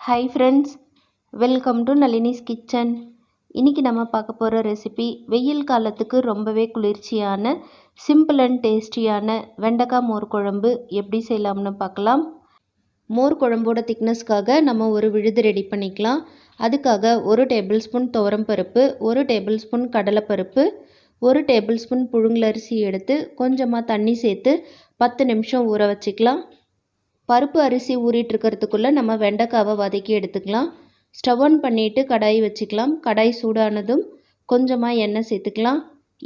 Hi friends welcome to Nalini's kitchen இன்றைக்கி நம்ம பார்க்க போகிற ரெசிபி வெயில் காலத்துக்கு ரொம்பவே குளிர்ச்சியான சிம்பிள் அண்ட் டேஸ்டியான வெண்டைக்காய் மோர் குழம்பு எப்படி செய்யலாம்னு பார்க்கலாம். மோர் குழம்போட திக்னஸ்க்காக நம்ம ஒரு விழுது ரெடி பண்ணிக்கலாம். அதுக்காக ஒரு டேபிள் ஸ்பூன் துவரம்பருப்பு ஒரு டேபிள் ஸ்பூன் கடலைப்பருப்பு ஒரு டேபிள் ஸ்பூன் புழுங்கலரிசி எடுத்து கொஞ்சமாக தண்ணி சேர்த்து பத்து நிமிஷம் ஊற வச்சுக்கலாம். பருப்பு அரிசி ஊறிட்டு இருக்கிறதுக்குள்ளே நம்ம வெண்டைக்காவை வதக்கி எடுத்துக்கலாம். ஸ்டவ் ஆன் பண்ணிவிட்டு கடாய் வச்சுக்கலாம். கடாய் சூடானதும் கொஞ்சமாக எண்ணெய் சேர்த்துக்கலாம்.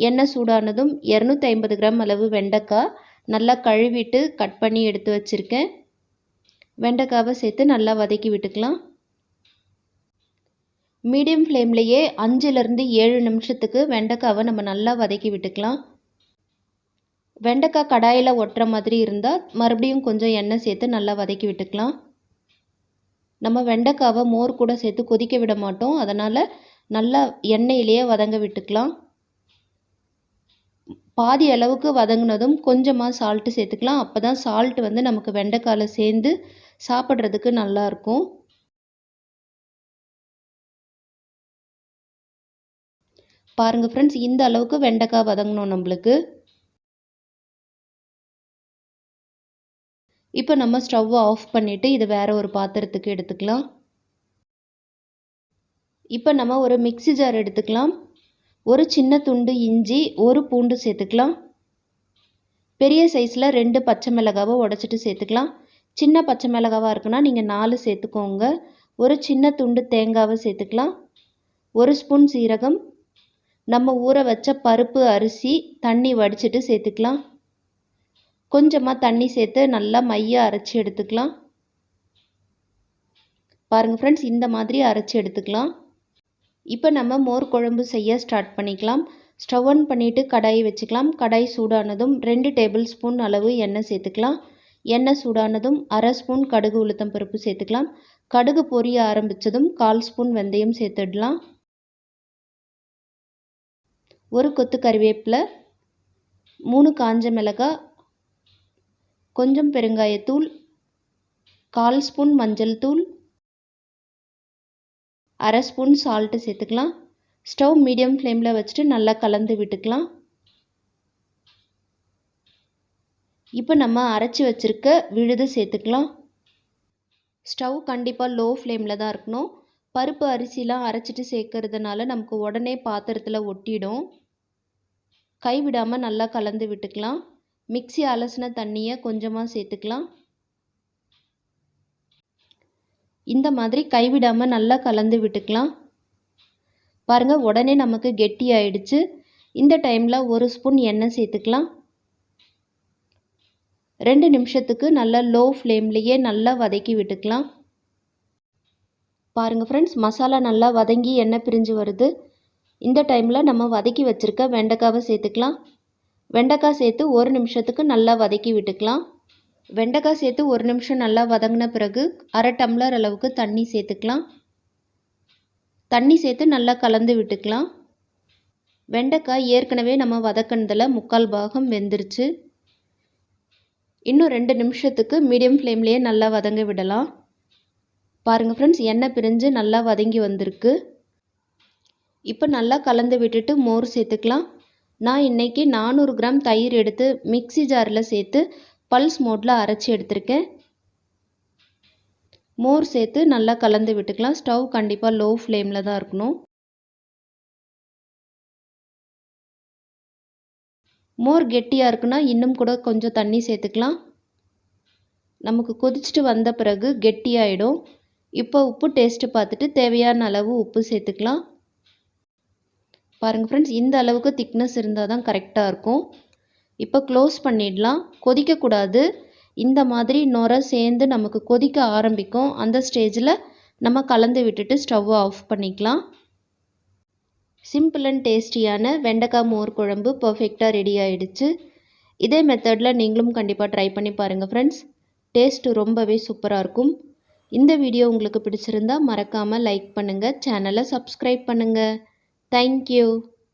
எண்ணெய் சூடானதும் இரநூத்தி ஐம்பது கிராம் அளவு வெண்டைக்காய் நல்லா கழுவிட்டு கட் பண்ணி எடுத்து வச்சுருக்கேன். வெண்டைக்காவை சேர்த்து நல்லா வதக்கி விட்டுக்கலாம். மீடியம் ஃப்ளேம்லேயே அஞ்சுலேருந்து ஏழு நிமிஷத்துக்கு வெண்டைக்காவை நம்ம நல்லா வதக்கி விட்டுக்கலாம். வெண்டைக்காய் கடாயில் ஒட்டுற மாதிரி இருந்தால் மறுபடியும் கொஞ்சம் எண்ணெய் சேர்த்து நல்லா வதக்கி விட்டுக்கலாம். நம்ம வெண்டைக்காவை மோர் கூட சேர்த்து கொதிக்க விட மாட்டோம். அதனால் நல்லா எண்ணெயிலேயே வதங்க விட்டுக்கலாம். பாதி அளவுக்கு வதங்கினதும் கொஞ்சமாக சால்ட்டு சேர்த்துக்கலாம். அப்போ தான் சால்ட் வந்து நமக்கு வெண்டைக்காயில் சேர்ந்து சாப்பிட்றதுக்கு நல்லாயிருக்கும் பாருங்கள் ஃப்ரெண்ட்ஸ் இந்த அளவுக்கு வெண்டைக்காய் வதங்கணும் நம்மளுக்கு. இப்போ நம்ம ஸ்டவ்வை ஆஃப் பண்ணிவிட்டு இது வேறு ஒரு பாத்திரத்துக்கு எடுத்துக்கலாம். இப்போ நம்ம ஒரு மிக்சி ஜார் எடுத்துக்கலாம். ஒரு சின்ன துண்டு இஞ்சி ஒரு பூண்டு சேர்த்துக்கலாம். பெரிய சைஸில் ரெண்டு பச்சை மிளகாவை உடச்சிட்டு சேர்த்துக்கலாம். சின்ன பச்சை மிளகாவாக இருக்குன்னா நீங்கள் நாலு சேர்த்துக்கோங்க. ஒரு சின்ன துண்டு தேங்காவை சேர்த்துக்கலாம். ஒரு ஸ்பூன் சீரகம். நம்ம ஊற வச்ச பருப்பு அரிசி தண்ணி வடிச்சிட்டு சேர்த்துக்கலாம். கொஞ்சமாக தண்ணி சேர்த்து நல்லா மைய அரைச்சி எடுத்துக்கலாம். பாருங்கள் ஃப்ரெண்ட்ஸ் இந்த மாதிரி அரைச்சி எடுத்துக்கலாம். இப்போ நம்ம மோர் குழம்பு செய்ய ஸ்டார்ட் பண்ணிக்கலாம். ஸ்டவ் ஆன் பண்ணிவிட்டு கடாயை வச்சுக்கலாம். கடாய் சூடானதும் ரெண்டு டேபிள் ஸ்பூன் அளவு எண்ணெய் சேர்த்துக்கலாம். எண்ணெய் சூடானதும் அரை ஸ்பூன் கடுகு உளுத்தம் பருப்பு சேர்த்துக்கலாம். கடுகு பொரிய ஆரம்பித்ததும் கால் ஸ்பூன் வெந்தயம் சேர்த்துடலாம். ஒரு கொத்து கறிவேப்பிலை மூணு காஞ்ச மிளகாய் கொஞ்சம் பெருங்காயத்தூள் கால் ஸ்பூன் மஞ்சள் தூள் அரை ஸ்பூன் சால்ட்டு சேர்த்துக்கலாம். ஸ்டவ் மீடியம் ஃப்ளேமில் வச்சுட்டு நல்லா கலந்து விட்டுக்கலாம். இப்போ நம்ம அரைச்சி வச்சுருக்க விழுது சேர்த்துக்கலாம். ஸ்டவ் கண்டிப்பாக லோ ஃப்ளேமில் தான் இருக்கணும். பருப்பு அரிசிலாம் அரைச்சிட்டு சேர்க்கறதுனால நமக்கு உடனே பாத்திரத்தில் ஒட்டிடும். கைவிடாமல் நல்லா கலந்து விட்டுக்கலாம். மிக்சி அலசின தண்ணியை கொஞ்சமாக சேர்த்துக்கலாம் இந்த மாதிரி கைவிடாமல் நல்லா கலந்து விட்டுக்கலாம். பாருங்கள் உடனே நமக்கு கெட்டி ஆயிடுச்சு இந்த டைமில் ஒரு ஸ்பூன் எண்ணெய் சேர்த்துக்கலாம் ரெண்டு நிமிஷத்துக்கு நல்லா லோ ஃப்ளேம்லேயே நல்லா வதக்கி விட்டுக்கலாம். பாருங்கள் ஃப்ரெண்ட்ஸ் மசாலா நல்லா வதங்கி எண்ணெய் பிரிஞ்சு வருது. இந்த டைமில் நம்ம வதக்கி வச்சுருக்க வெண்டைக்காவை சேர்த்துக்கலாம் வெண்டைக்காய் சேர்த்து ஒரு நிமிஷத்துக்கு நல்லா வதக்கி விட்டுக்கலாம். வெண்டைக்காய் சேர்த்து ஒரு நிமிஷம் நல்லா வதங்கின பிறகு அரை டம்ளர் அளவுக்கு தண்ணி சேர்த்துக்கலாம். தண்ணி சேர்த்து நல்லா கலந்து விட்டுக்கலாம். வெண்டைக்காய் ஏற்கனவே நம்ம வதக்கினதில் முக்கால் பாகம் வெந்துருச்சு. இன்னும் ரெண்டு நிமிஷத்துக்கு மீடியம் ஃப்ளேம்லேயே நல்லா வதங்க விடலாம். பாருங்கள் ஃப்ரெண்ட்ஸ் எண்ணெய் பிரிஞ்சு நல்லா வதங்கி வந்திருக்கு. இப்போ நல்லா கலந்து விட்டுட்டு மோர் சேர்த்துக்கலாம். நான் இன்றைக்கி நானூறு கிராம் தயிர் எடுத்து மிக்சி ஜாரில் சேர்த்து பல்ஸ் மோட்டில் அரைச்சி எடுத்திருக்கேன். மோர் சேர்த்து நல்லா கலந்து விட்டுக்கலாம். ஸ்டவ் கண்டிப்பாக லோ ஃப்ளேமில் தான் இருக்கணும். மோர் கெட்டியாக இருக்குன்னா இன்னும் கூட கொஞ்சம் தண்ணி சேர்த்துக்கலாம். நமக்கு கொதிச்சுட்டு வந்த பிறகு கெட்டியாயிடும். இப்போ உப்பு டேஸ்ட்டு பார்த்துட்டு தேவையான அளவு உப்பு சேர்த்துக்கலாம். பாருங்கள் ஃப்ரெண்ட்ஸ் இந்த அளவுக்கு திக்னஸ் இருந்தால் தான் கரெக்டாக இருக்கும். இப்போ க்ளோஸ் பண்ணிடலாம். கொதிக்கக்கூடாது இந்த மாதிரி நுர சேர்ந்து நமக்கு கொதிக்க ஆரம்பிக்கும். அந்த ஸ்டேஜில் நம்ம கலந்து விட்டுட்டு ஸ்டவ்வை ஆஃப் பண்ணிக்கலாம். சிம்பிள் அண்ட் டேஸ்டியான வெண்டைக்காய் மோர் குழம்பு பர்ஃபெக்டாக ரெடி ஆகிடுச்சு இதே மெத்தடில் நீங்களும் கண்டிப்பாக ட்ரை பண்ணி பாருங்கள் ஃப்ரெண்ட்ஸ் டேஸ்ட்டு ரொம்பவே சூப்பராக இருக்கும். இந்த வீடியோ உங்களுக்கு பிடிச்சிருந்தா மறக்காமல் லைக் பண்ணுங்கள் சேனலை சப்ஸ்கிரைப் பண்ணுங்கள் Thank you.